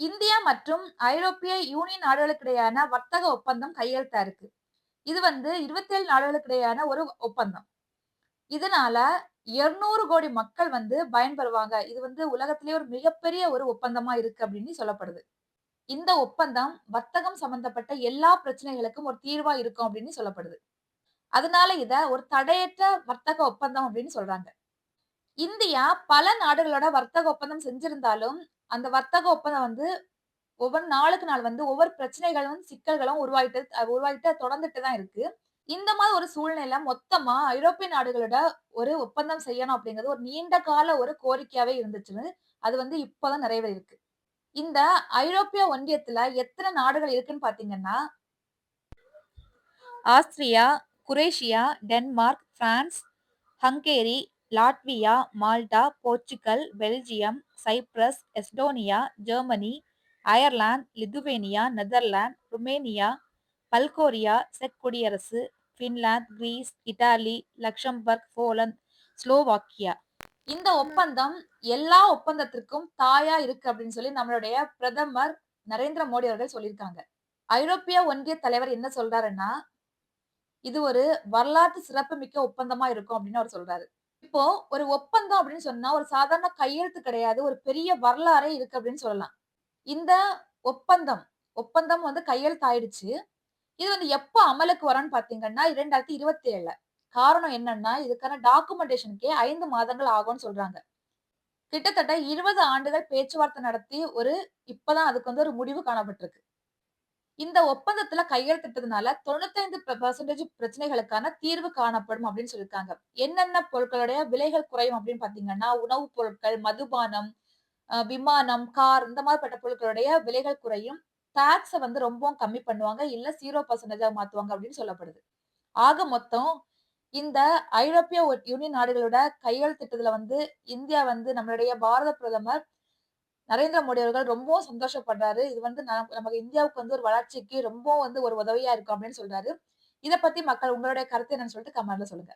India மற்றும் ஐரோப்பிய union நாடுகளுக்கிடையான வர்த்தக ஒப்பந்தம் கையெழுத்தா இருக்கு. இது வந்து 27 நாடுகளுக்கிடையான ஒரு ஒப்பந்தம். இதனால 200 கோடி மக்கள் வந்து பயன்பெறுவாங்க. இது வந்து உலகத்திலேயே ஒரு மிகப்பெரிய ஒரு ஒப்பந்தமா இருக்கு அப்படின்னு சொல்லப்படுது. இந்த ஒப்பந்தம் வர்த்தகம் சம்பந்தப்பட்ட எல்லா பிரச்சனைகளுக்கும் ஒரு தீர்வா இருக்கும் அப்படின்னு சொல்லப்படுது. அதனால இத ஒரு தடையற்ற வர்த்தக ஒப்பந்தம் அப்படின்னு சொல்றாங்க. இந்தியா பல நாடுகளோட வர்த்தக ஒப்பந்தம் செஞ்சிருந்தாலும், அந்த வர்த்தக ஒப்பந்தம் வந்து ஒவ்வொரு நாளுக்கு நாள் வந்து ஒவ்வொரு பிரச்சனைகளும், சிக்கல்களும் உருவாயிட்டு உருவாகிட்டு உருவாயிட்டு தொடர்ந்துட்டு தான் இருக்கு. இந்த மாதிரி ஒரு சூழ்நிலையில மொத்தமா ஐரோப்பிய நாடுகளோட ஒரு ஒப்பந்தம் செய்யணும் அப்படிங்கிறது ஒரு நீண்ட கால ஒரு கோரிக்கையாவே இருந்துச்சுன்னு, அது வந்து இப்போதான் நிறைவேறியிருக்கு. இந்த ஐரோப்பிய ஒன்றியத்துல எத்தனை நாடுகள் இருக்குன்னு பாத்தீங்கன்னா Austria, Croatia, Denmark, France, Hungary, Latvia, Malta, Portugal, Belgium, Cyprus, Estonia, Germany, Ireland, Lithuania, Netherlands, Romania, Bulgaria check குடியரசு, Finland Greece, Italy, Luxembourg, Poland, Slovakia. இந்த ஒப்பந்தம் எல்லா ஒப்பந்தத்திற்கும் தாயா இருக்கு அப்படின்னு சொல்லி நம்மளுடைய பிரதமர் நரேந்திர மோடி அவர்கள் சொல்லியிருக்காங்க. ஐரோப்பிய ஒன்றிய தலைவர் என்ன சொல்றாருன்னா, இது ஒரு வரலாற்று சிறப்புமிக்க ஒப்பந்தமா இருக்கும் அப்படின்னு அவர் சொல்றாரு. இப்போ ஒரு ஒப்பந்தம் அப்படின்னு சொன்னா ஒரு சாதாரண கையெழுத்து கிடையாது. ஒரு பெரிய வரலாறே இருக்கு அப்படின்னு சொல்லலாம். இந்த ஒப்பந்தம் ஒப்பந்தம் வந்து கையெழுத்து ஆயிடுச்சு. இது வந்து எப்போ அமலுக்கு வரும்னு பார்த்தீங்கன்னா 2027ல. காரணம் என்னன்னா, இதுக்கான டாக்குமெண்டேஷனுக்கே ஐந்து மாதங்கள் ஆகும்னு சொல்றாங்க. கிட்டத்தட்ட 20 ஆண்டுகள் பேச்சுவார்த்தை நடத்தி ஒரு இப்பதான் அதுக்கு வந்து ஒரு முடிவு காணப்பட்டிருக்கு. இந்த ஒப்பந்தத்துல கையெழுத்திட்டதுனால 95% பிரச்சனைகளுக்கான தீர்வு காணப்படும் அப்படின்னு சொல்லியிருக்காங்க. என்னென்ன பொருட்களுடைய விலைகள் குறையும் அப்படின்னு பார்த்தீங்கன்னா, உணவுப் பொருட்கள், மதுபானம், விமானம், கார் இந்த மாதிரிப்பட்ட பொருட்களுடைய விலைகள் குறையும். டாக்ஸை வந்து ரொம்பவும் கம்மி பண்ணுவாங்க. இல்ல ஜீரோ பர்சன்டேஜா மாத்துவாங்க அப்படின்னு சொல்லப்படுது. ஆக மொத்தம் இந்த ஐரோப்பிய யூனியன் நாடுகளோட கையெழுத்திட்டத்துல வந்து இந்தியா வந்து நம்மளுடைய பாரத பிரதமர் நரேந்திர மோடி அவர்கள் ரொம்ப சந்தோஷப்படுறாரு. இது வந்து நமக்கு இந்தியாவுக்கு வந்து ஒரு வளர்ச்சிக்கு ரொம்ப வந்து ஒரு உதவியா இருக்கும் அப்படின்னு சொல்றாரு. இதை பத்தி மக்கள் உங்களுடைய கருத்து என்னன்னு சொல்லிட்டு கமெண்ட்ல சொல்லுங்க.